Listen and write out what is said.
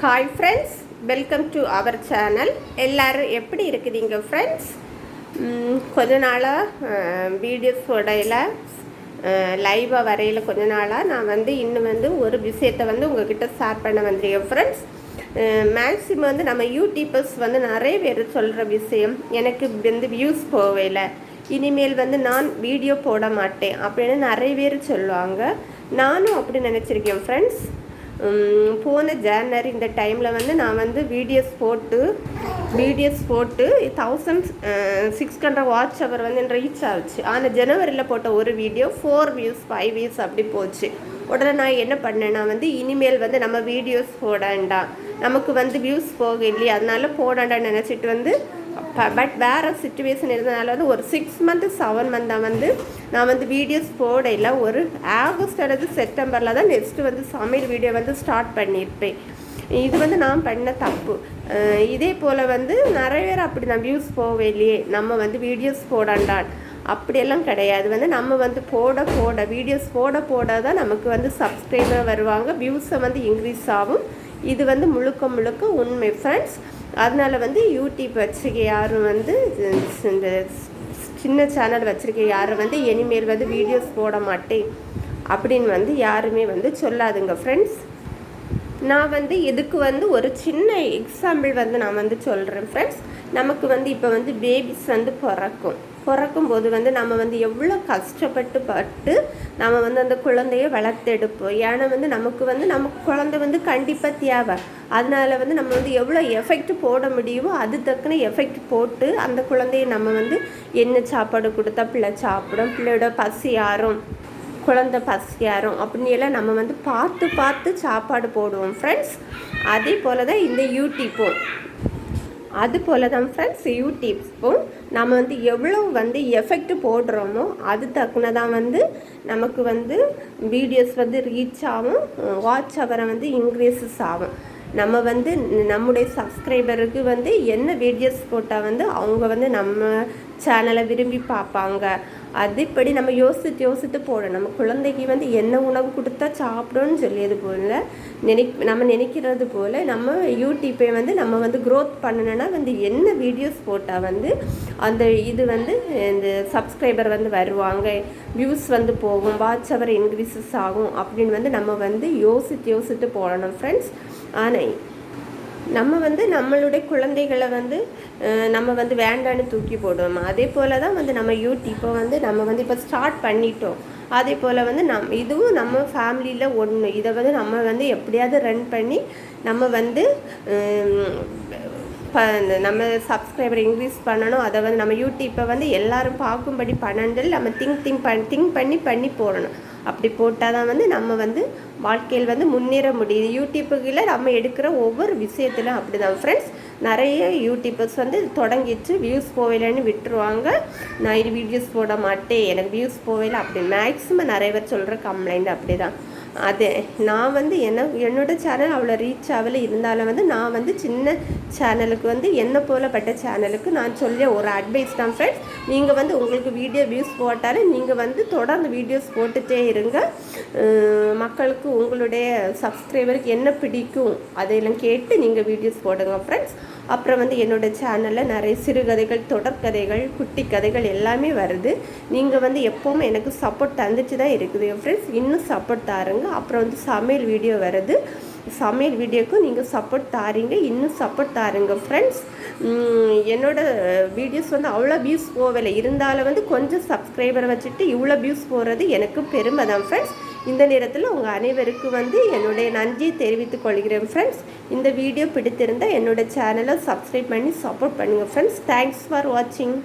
Hi friends welcome to our channel எல்லோரும் எப்படி இருக்குதுங்க ஃப்ரெண்ட்ஸ் கொஞ்ச நாளாக வீடியோஸ் உடையில் லைவாக வரையில் கொஞ்ச நாளாக நான் வந்து இன்னும் வந்து ஒரு விஷயத்தை வந்து உங்ககிட்ட ஷேர் பண்ண வந்திருக்கேன் ஃப்ரெண்ட்ஸ் மேக்ஸிமம் வந்து நம்ம யூடியூபர்ஸ் வந்து நிறைய பேர் சொல்கிற விஷயம் எனக்கு வந்து வியூஸ் போகலை இனிமேல் வந்து நான் வீடியோ போட மாட்டேன் அப்படின்னு நிறைய பேர் சொல்லுவாங்க. நானும் அப்படி நினச்சிருக்கேன் ஃப்ரெண்ட்ஸ் போன ஜான்வரி இந்த டைமில் வந்து நான் வந்து வீடியோஸ் போட்டு வீடியோஸ் போட்டு thousand six hundred watch hour வந்து ரீச் ஆச்சு. ஆனால் ஜனவரியில் போட்ட ஒரு video four views five views அப்படி போச்சு. உடனே நான் என்ன பண்ணேன்னா வந்து இனிமேல் வந்து நம்ம வீடியோஸ் போடாண்டா நமக்கு வந்து வியூஸ் போக இல்லையா அதனால போடாண்டான்னு நினச்சிட்டு வந்து பட் வேறு சுச்சுவேஷன் இருந்ததுனால வந்து ஒரு சிக்ஸ் மந்த்து செவன் மந்தாக வந்து நான் வந்து வீடியோஸ் போடையில் ஒரு ஆகஸ்ட் அல்லது செப்டம்பரில் தான் நெக்ஸ்ட்டு வந்து சமையல் வீடியோ வந்து ஸ்டார்ட் பண்ணியிருப்பேன் இது வந்து நான் பண்ண தப்பு. இதே போல் வந்து நிறைய பேர் அப்படி நான் வியூஸ் போவே இல்லையே நம்ம வந்து வீடியோஸ் போடாண்டான். அப்படியெல்லாம் கிடையாது. வந்து நம்ம வந்து போட போட வீடியோஸ் போட போட தான் நமக்கு வந்து சப்ஸ்கிரைபர் வருவாங்க. வியூஸை வந்து இன்க்ரீஸ் ஆகும். இது வந்து முழுக்க முழுக்க உண்மை ஃப்ரெண்ட்ஸ் அதனால் வந்து யூடியூப் வச்சுருக்க யாரும் வந்து இந்த சின்ன சேனல் வச்சுருக்க யாரும் வந்து இனிமேல் வந்து வீடியோஸ் போட மாட்டேன் அப்படின்னு வந்து யாருமே வந்து சொல்லாதுங்க ஃப்ரெண்ட்ஸ் நான் வந்து இதுக்கு வந்து ஒரு சின்ன எக்ஸாம்பிள் வந்து நான் வந்து சொல்கிறேன் ஃப்ரெண்ட்ஸ் நமக்கு வந்து இப்போ வந்து பேபிஸ் வந்து பிறக்கும். பிறக்கும் போது வந்து நம்ம வந்து எவ்வளோ கஷ்டப்பட்டு பட்டு நம்ம வந்து அந்த குழந்தைய வளர்த்தெடுப்போம். ஏன்னா வந்து நமக்கு வந்து நமக்கு குழந்தை வந்து கண்டிப்பாக தேவை. அதனால வந்து நம்ம வந்து எவ்வளோ எஃபெக்ட் போட முடியுமோ அது தக்கன எஃபெக்ட் போட்டு அந்த குழந்தைய நம்ம வந்து என்ன சாப்பாடு கொடுத்தா பிள்ளை சாப்பிடும். பிள்ளையோட பசி யாரும் குழந்த பசியாரும் அப்படின்னு எல்லாம் நம்ம வந்து பார்த்து பார்த்து சாப்பாடு போடுவோம். ஃப்ரெண்ட்ஸ் அதே போல் தான் இந்த யூடியூப்பும் அது போல் தான் ஃப்ரெண்ட்ஸ் யூடியூப்ஸும் நம்ம வந்து எவ்வளோ வந்து எஃபெக்ட் போடுறோமோ அது தக்குனதான் வந்து நமக்கு வந்து வீடியோஸ் வந்து ரீச் ஆகும் வாட்ச் அவரை வந்து இன்க்ரீஸஸ் ஆகும். நம்ம வந்து நம்முடைய சப்ஸ்கிரைபருக்கு வந்து என்ன வீடியோஸ் போட்டால் வந்து அவங்க வந்து நம்ம சேனலை விரும்பி பார்ப்பாங்க. அது இப்படி நம்ம யோசித்து யோசித்து போடணும். நம்ம குழந்தைக்கு வந்து என்ன உணவு கொடுத்தா சாப்பிடும்னு சொல்லியது போல் நினை நம்ம நினைக்கிறது போல் நம்ம யூடியூப்பை வந்து நம்ம வந்து க்ரோத் பண்ணணுன்னா வந்து என்ன வீடியோஸ் போட்டால் வந்து அந்த இது வந்து இந்த சப்ஸ்கிரைபர் வந்து வருவாங்க வியூஸ் வந்து போகும் வாட்ச் அவர் இன்க்ரீசஸ் ஆகும் அப்படின்னு வந்து நம்ம வந்து யோசித்து யோசித்து போடணும் ஃப்ரெண்ட்ஸ் ஆனால் நம்ம வந்து நம்மளுடைய குழந்தைகளை வந்து நம்ம வந்து வேண்டான்னு தூக்கி போடுவோம் அதே போல் தான் வந்து நம்ம யூடியூப்பை வந்து நம்ம வந்து இப்போ ஸ்டார்ட் பண்ணிட்டோம். அதே போல் வந்து நம் இதுவும் நம்ம ஃபேமிலியில் ஒன்று இதை வந்து நம்ம வந்து எப்படியாவது ரன் பண்ணி நம்ம வந்து நம்ம சப்ஸ்கிரைபர் இன்க்ரீஸ் பண்ணணும். அதை வந்து நம்ம யூடியூப்பை வந்து எல்லோரும் பார்க்கும்படி பண்ணண்டில் நம்ம திங்க் திங்க் பண் திங்க் பண்ணி பண்ணி போடணும். அப்படி போட்டால் தான் வந்து நம்ம வந்து வாழ்க்கையில் வந்து முன்னேற முடியுது. யூடியூப்புகளில் நம்ம எடுக்கிற ஒவ்வொரு விஷயத்திலும் அப்படி தான் ஃப்ரெண்ட்ஸ் நிறைய யூடியூபர்ஸ் வந்து தொடங்கிட்டு வியூஸ் போகலன்னு விட்டுருவாங்க. நான் இது வீடியோஸ் போட மாட்டேன். எனக்கு வியூஸ் போகலை. அப்படி மேக்ஸிமம் நிறைய பேர் சொல்கிற கம்ப்ளைண்ட் அப்படி தான் அது நான் வந்து என்ன என்னோடய சேனல் அவ்வளோ ரீச் ஆகலை. இருந்தாலும் வந்து நான் வந்து சின்ன சேனலுக்கு வந்து என்ன போலப்பட்ட சேனலுக்கு நான் சொல்லிய ஒரு அட்வைஸ் தான் ஃப்ரெண்ட்ஸ் நீங்கள் வந்து உங்களுக்கு வீடியோ வியூஸ் போட்டாலும் நீங்கள் வந்து தொடர்ந்து வீடியோஸ் போட்டுகிட்டே இருங்க. மக்களுக்கு உங்களுடைய சப்ஸ்கிரைபருக்கு என்ன பிடிக்கும்? அதையெல்லாம் கேட்டு நீங்கள் வீடியோஸ் போடுங்க ஃப்ரெண்ட்ஸ் அப்புறம் வந்து என்னோடய சேனலில் நிறைய சிறுகதைகள் தொடர்கதைகள் குட்டி கதைகள் எல்லாமே வருது. நீங்கள் வந்து எப்போவுமே எனக்கு சப்போர்ட் தந்துச்சு தான் இருக்குது. ஃப்ரெண்ட்ஸ் இன்னும் சப்போர்ட் தாருங்க. அப்புறம் வந்து சமையல் வீடியோ வருது. சமையல் வீடியோக்கும் நீங்கள் சப்போர்ட் தாரீங்க. இன்னும் சப்போர்ட் தாருங்க ஃப்ரெண்ட்ஸ் என்னோடய வீடியோஸ் வந்து அவ்வளோ வியூஸ் போகலை. இருந்தாலும் வந்து கொஞ்சம் சப்ஸ்கிரைபரை வச்சுட்டு இவ்வளோ வியூஸ் போகிறது எனக்கு பெருமை தான் ஃப்ரெண்ட்ஸ் இந்த நேரத்தில் உங்கள் அனைவருக்கும் வந்து என்னுடைய நன்றியை தெரிவித்துக் கொள்கிறேன் ஃப்ரெண்ட்ஸ் இந்த வீடியோ பிடித்திருந்தால் என்னோடய சேனலை சப்ஸ்கிரைப் பண்ணி சப்போர்ட் பண்ணுங்கள் ஃப்ரெண்ட்ஸ் தேங்க்ஸ் ஃபார் வாட்சிங்